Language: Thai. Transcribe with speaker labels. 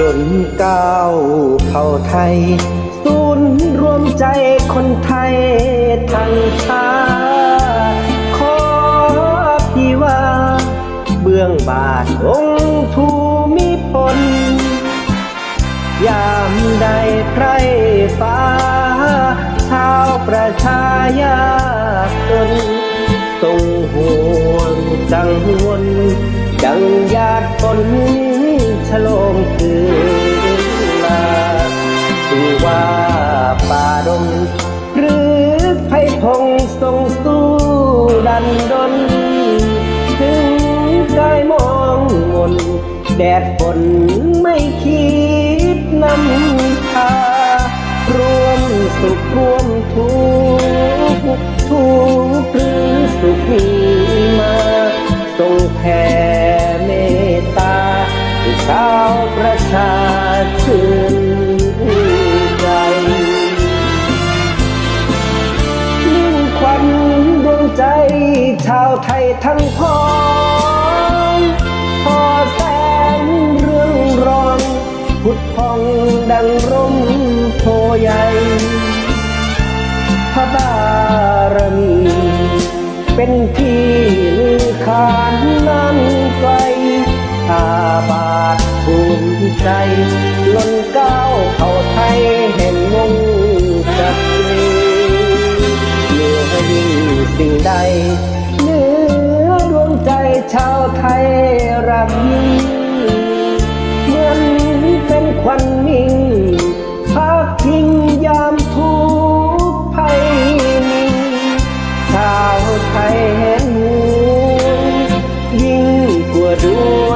Speaker 1: ล่นเก้าวเผ่าไทย ศูนย์รวมใจคนไทยทั้งชาติขอพี่ว่า เบื้องบาทองค์ภูมิพล ยามใดไพรฟ้า ชาวประชายากจนทรงห่วงจังวน ดังญาติคนฉลอง ป่าดงหรือไพพงทรงสู้ดันดน ถึงกายมองมน แดดฝนไม่คิดนำพารวมสุขรวมทุก ชาวไทยทั้งพ้องพอแสงเรื่องร้องพุดพองดังร่มโพใหญ่พระบารมี เป็นที่ลือขานนั้นไกลอาบาทภูมิใจ ชาวไทยรักยิ่งเหมือนเป็นควันมิ่งพักพิงยามทุกภัยมีชาวไทยเห็นหูยิ่งกว่าดวง